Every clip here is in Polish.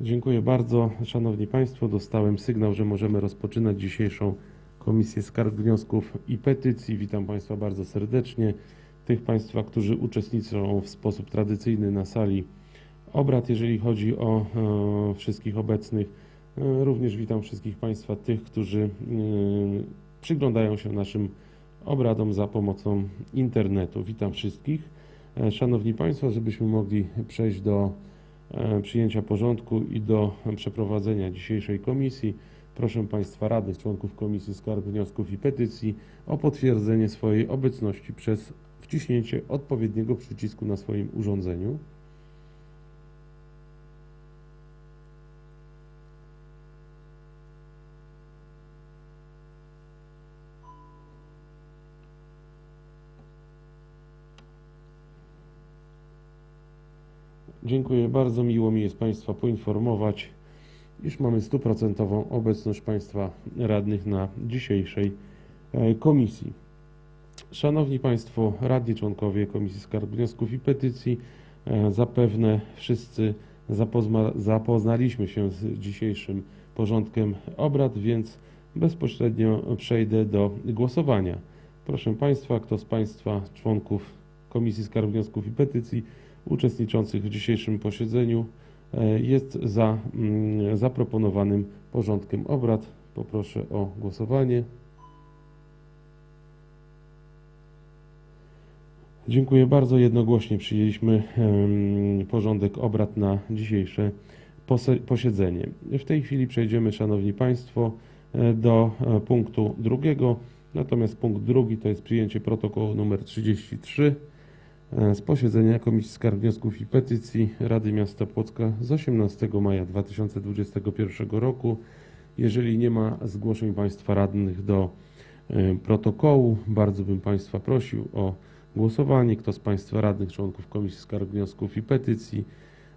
Dziękuję bardzo. Szanowni Państwo, dostałem sygnał, że możemy rozpoczynać dzisiejszą Komisję Skarg, Wniosków i Petycji. Witam Państwa bardzo serdecznie. Tych Państwa, którzy uczestniczą w sposób tradycyjny na sali obrad, jeżeli chodzi o e, wszystkich obecnych. E, również witam wszystkich Państwa, tych, którzy e, przyglądają się naszym obradom za pomocą internetu. Witam wszystkich. Szanowni Państwo, żebyśmy mogli przejść do przyjęcia porządku i do przeprowadzenia dzisiejszej komisji, proszę Państwa radnych, członków Komisji Skarg, Wniosków i Petycji o potwierdzenie swojej obecności przez wciśnięcie odpowiedniego przycisku na swoim urządzeniu. Dziękuję bardzo. Miło mi jest Państwa poinformować, iż mamy stuprocentową obecność Państwa radnych na dzisiejszej e, komisji. Szanowni Państwo, radni członkowie Komisji Skarg, Wniosków i Petycji, e, zapewne wszyscy zapozna, zapoznaliśmy się z dzisiejszym porządkiem obrad, więc bezpośrednio przejdę do głosowania. Proszę Państwa, kto z Państwa członków Komisji Skarg, Wniosków i Petycji uczestniczących w dzisiejszym posiedzeniu e, jest za mm, zaproponowanym porządkiem obrad. Poproszę o głosowanie. Dziękuję bardzo. Jednogłośnie przyjęliśmy porządek obrad na dzisiejsze posiedzenie. W tej chwili przejdziemy, Szanowni Państwo, e, do e, punktu drugiego. Natomiast punkt drugi to jest przyjęcie protokołu numer 33 e, z posiedzenia Komisji Skarg, Wniosków i Petycji Rady Miasta Płocka z 18 maja 2021 roku. Jeżeli nie ma zgłoszeń Państwa radnych do e, protokołu, bardzo bym Państwa prosił o głosowanie. Kto z Państwa radnych, członków Komisji Skarg, Wniosków i Petycji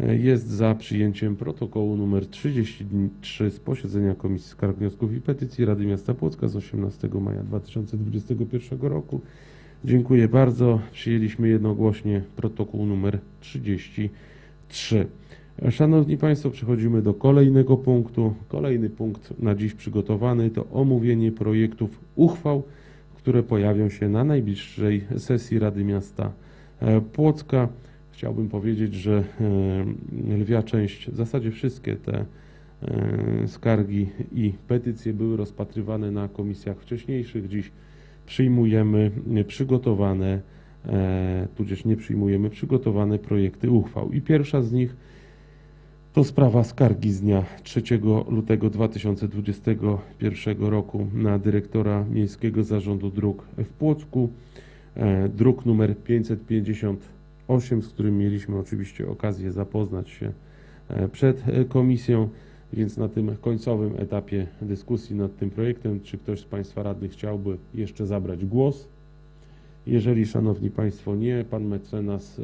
e, jest za przyjęciem protokołu numer 33 z posiedzenia Komisji Skarg, Wniosków i Petycji Rady Miasta Płocka z 18 maja 2021 roku. Dziękuję bardzo. Przyjęliśmy jednogłośnie protokół numer 33. Szanowni Państwo, przechodzimy do kolejnego punktu. Kolejny punkt na dziś przygotowany to omówienie projektów uchwał, które pojawią się na najbliższej sesji Rady Miasta e, Płocka. Chciałbym powiedzieć, że e, lwia część, w zasadzie wszystkie te e, skargi i petycje były rozpatrywane na komisjach wcześniejszych. Dziś przyjmujemy przygotowane, e, tudzież nie przyjmujemy przygotowane projekty uchwał. I pierwsza z nich to sprawa skargi z dnia 3 lutego 2021 roku na dyrektora Miejskiego Zarządu Dróg w Płocku. E, Druk numer 558, z którym mieliśmy oczywiście okazję zapoznać się e, przed komisją, więc na tym końcowym etapie dyskusji nad tym projektem, czy ktoś z Państwa radnych chciałby jeszcze zabrać głos? Jeżeli, Szanowni Państwo, nie, Pan mecenas, e,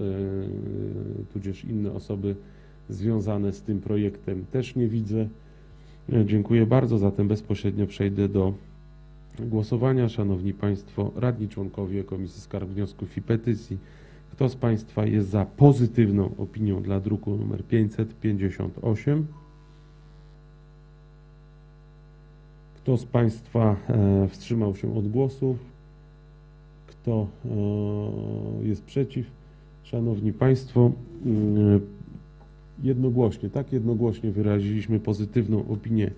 tudzież inne osoby związane z tym projektem też nie widzę. E, Dziękuję bardzo, zatem bezpośrednio przejdę do głosowania. Szanowni Państwo, radni członkowie Komisji Skarg, Wniosków i Petycji, kto z Państwa jest za pozytywną opinią dla druku nr 558? Kto z Państwa e, wstrzymał się od głosu? Kto e, jest przeciw? Szanowni Państwo, mm, jednogłośnie, tak jednogłośnie wyraziliśmy pozytywną opinię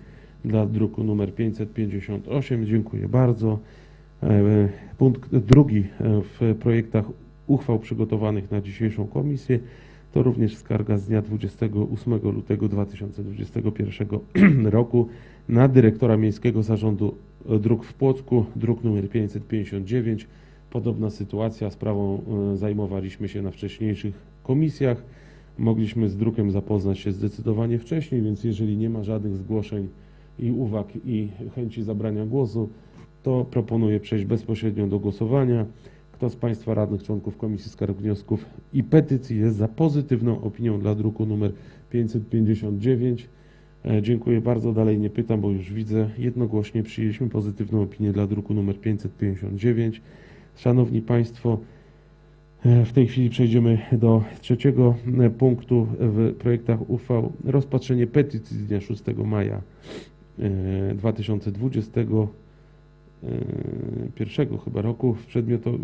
dla druku numer 558. Dziękuję bardzo. E, Punkt drugi e, w projektach uchwał przygotowanych na dzisiejszą komisję to również skarga z dnia 28 lutego 2021 roku na dyrektora Miejskiego Zarządu Dróg w Płocku, druk numer 559. Podobna sytuacja, sprawą e, zajmowaliśmy się na wcześniejszych komisjach. Mogliśmy z drukiem zapoznać się zdecydowanie wcześniej, więc jeżeli nie ma żadnych zgłoszeń i uwag i chęci zabrania głosu, to proponuję przejść bezpośrednio do głosowania. Kto z Państwa radnych członków Komisji Skarg, Wniosków i Petycji jest za pozytywną opinią dla druku numer 559? E, Dziękuję bardzo. Dalej nie pytam, bo już widzę. Jednogłośnie przyjęliśmy pozytywną opinię dla druku numer 559. Szanowni Państwo, E, W tej chwili przejdziemy do trzeciego e, punktu w projektach uchwał. Rozpatrzenie petycji z dnia 6 maja e, 2021 pierwszego chyba roku w,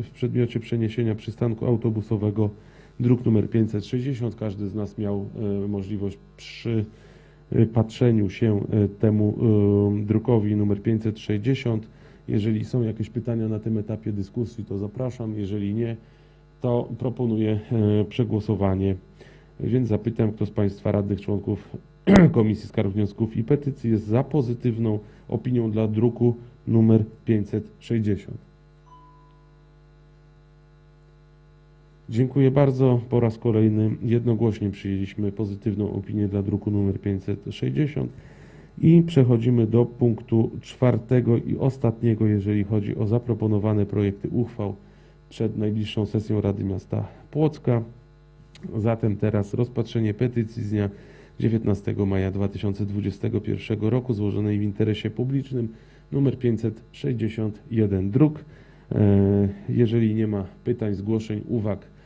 w przedmiocie przeniesienia przystanku autobusowego druk numer 560. Każdy z nas miał możliwość przy patrzeniu się e, temu e, drukowi numer 560. Jeżeli są jakieś pytania na tym etapie dyskusji, to zapraszam. Jeżeli nie, to proponuję przegłosowanie. Więc zapytam, kto z Państwa radnych członków Komisji Skarg, Wniosków i Petycji jest za pozytywną opinią dla druku numer 560. Dziękuję bardzo. Po raz kolejny jednogłośnie przyjęliśmy pozytywną opinię dla druku numer 560 i przechodzimy do punktu czwartego i ostatniego, jeżeli chodzi o zaproponowane projekty uchwał przed najbliższą sesją Rady Miasta Płocka. Zatem teraz rozpatrzenie petycji z dnia 19 maja 2021 roku złożonej w interesie publicznym numer 561 druk. E, Jeżeli nie ma pytań, zgłoszeń, uwag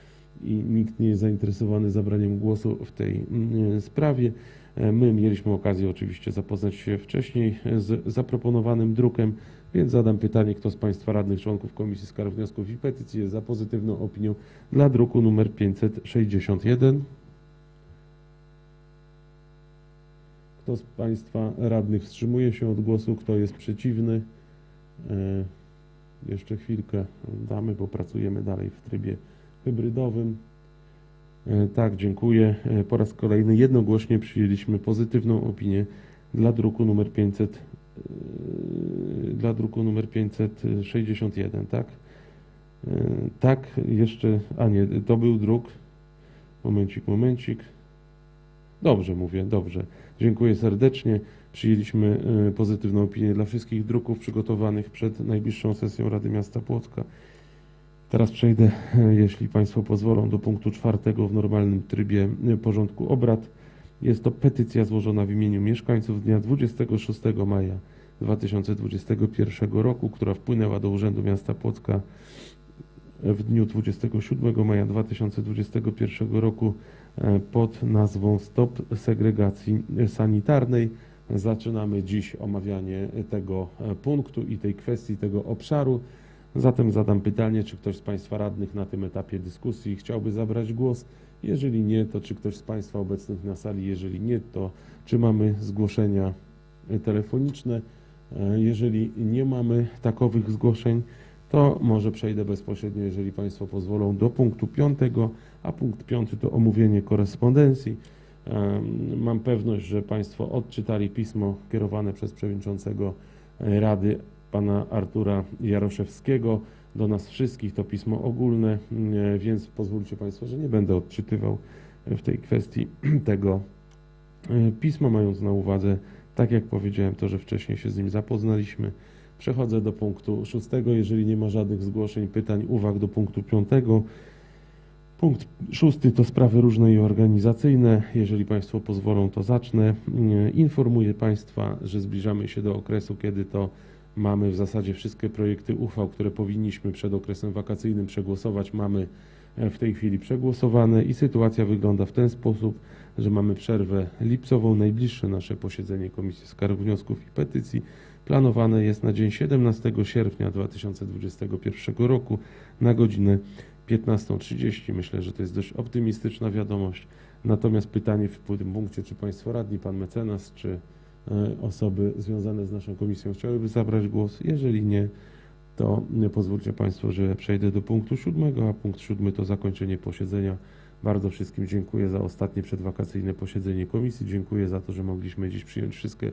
i nikt nie jest zainteresowany zabraniem głosu w tej mm, sprawie, e, my mieliśmy okazję oczywiście zapoznać się wcześniej z zaproponowanym drukiem, więc zadam pytanie, kto z Państwa radnych członków Komisji Skarg, Wniosków i Petycji jest za pozytywną opinią dla druku numer 561. Kto z Państwa radnych wstrzymuje się od głosu? Kto jest przeciwny? E, Jeszcze chwilkę damy, bo pracujemy dalej w trybie hybrydowym. E, Tak, dziękuję. E, Po raz kolejny jednogłośnie przyjęliśmy pozytywną opinię dla druku numer 500, e, dla druku numer 561, tak? Tak, jeszcze, a nie, to był druk. Momencik, momencik. Dobrze mówię, dobrze. Dziękuję serdecznie. Przyjęliśmy pozytywną opinię dla wszystkich druków przygotowanych przed najbliższą sesją Rady Miasta Płocka. Teraz przejdę, e, jeśli Państwo pozwolą, do punktu czwartego w normalnym trybie e, porządku obrad. Jest to petycja złożona w imieniu mieszkańców dnia 26 maja 2021 roku, która wpłynęła do Urzędu Miasta Płocka w dniu 27 maja 2021 roku e, pod nazwą Stop Segregacji Sanitarnej. Zaczynamy dziś omawianie tego punktu i tej kwestii, tego obszaru. Zatem zadam pytanie, czy ktoś z Państwa radnych na tym etapie dyskusji chciałby zabrać głos? Jeżeli nie, to czy ktoś z Państwa obecnych na sali? Jeżeli nie, to czy mamy zgłoszenia e, telefoniczne? E, Jeżeli nie mamy takowych zgłoszeń, to może przejdę bezpośrednio, jeżeli Państwo pozwolą, do punktu piątego, a punkt piąty to omówienie korespondencji. Em, Mam pewność, że Państwo odczytali pismo kierowane przez przewodniczącego e, Rady, pana Artura Jaroszewskiego, do nas wszystkich. To pismo ogólne, e, więc pozwólcie Państwo, że nie będę odczytywał e, w tej kwestii tego e, pisma, mając na uwadze, tak jak powiedziałem, to, że wcześniej się z nim zapoznaliśmy. Przechodzę do punktu szóstego. Jeżeli nie ma żadnych zgłoszeń, pytań, uwag do punktu piątego. Punkt szósty to sprawy różne i organizacyjne. Jeżeli Państwo pozwolą, to zacznę. E, Informuję Państwa, że zbliżamy się do okresu, kiedy to mamy w zasadzie wszystkie projekty uchwał, które powinniśmy przed okresem wakacyjnym przegłosować, mamy e, w tej chwili przegłosowane i sytuacja wygląda w ten sposób, że mamy przerwę lipcową. Najbliższe nasze posiedzenie Komisji Skarg, Wniosków i Petycji planowane jest na dzień 17 sierpnia 2021 roku na godzinę 15.30. Myślę, że to jest dość optymistyczna wiadomość. Natomiast pytanie w tym punkcie, czy Państwo radni, Pan mecenas, czy osoby związane z naszą komisją chciałyby zabrać głos? Jeżeli nie, to e, pozwólcie Państwo, że przejdę do punktu siódmego, a punkt siódmy to zakończenie posiedzenia. Bardzo wszystkim dziękuję za ostatnie przedwakacyjne posiedzenie komisji. Dziękuję za to, że mogliśmy dziś przyjąć wszystkie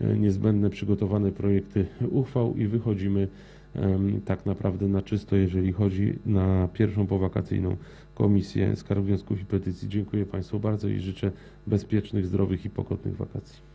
e, niezbędne przygotowane projekty uchwał i wychodzimy tak naprawdę na czysto, jeżeli chodzi na pierwszą powakacyjną Komisję Skarg, Wniosków i Petycji. Dziękuję Państwu bardzo i życzę bezpiecznych, zdrowych i pogodnych wakacji.